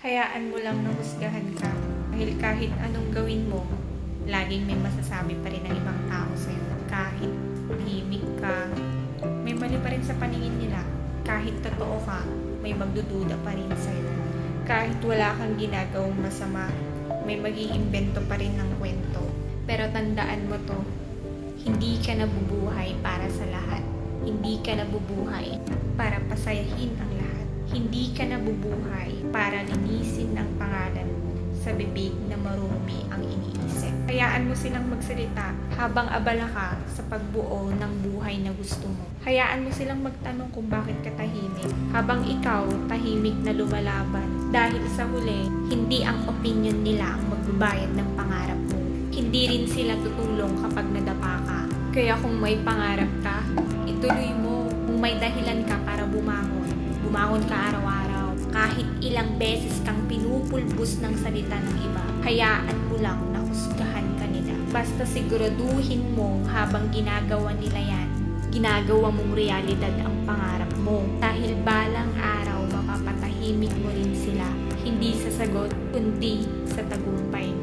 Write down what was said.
Hayaan mo lang na husgahan ka. Dahil kahit anong gawin mo, laging may masasabi pa rin ng ibang tao sa'yo. Kahit himik ka, may mali pa rin sa paningin nila. Kahit totoo ka, may magdududa pa rin sa'yo. Kahit wala kang ginagawang masama, may mag-iimbento pa rin ng kwento. Pero tandaan mo to, hindi ka nabubuhay para sa lahat. Hindi ka nabubuhay para pasayahin ang lahat. Hindi ka nabubuhay para linisin ang pangalan mo sa bibig na marumi ang iniisip. Hayaan mo silang magsalita habang abala ka sa pagbuo ng buhay na gusto mo. Hayaan mo silang magtanong kung bakit ka tahimik habang ikaw tahimik na lumalaban. Dahil sa huli, hindi ang opinion nila ang magbabayad ng pangarap mo. Hindi rin sila tutulong kapag nadapa ka. Kaya kung may pangarap ka, ituloy mo. Kung may dahilan ka bumangon ka araw-araw. Kahit ilang beses kang pinupulbos ng salita ng iba, hayaan mo lang na husgahan ka nila. Basta siguraduhin mo habang ginagawa nila yan, ginagawa mong realidad ang pangarap mo. Dahil balang araw mapapatahimik mo rin sila, hindi sa sagot, kundi sa tagumpay.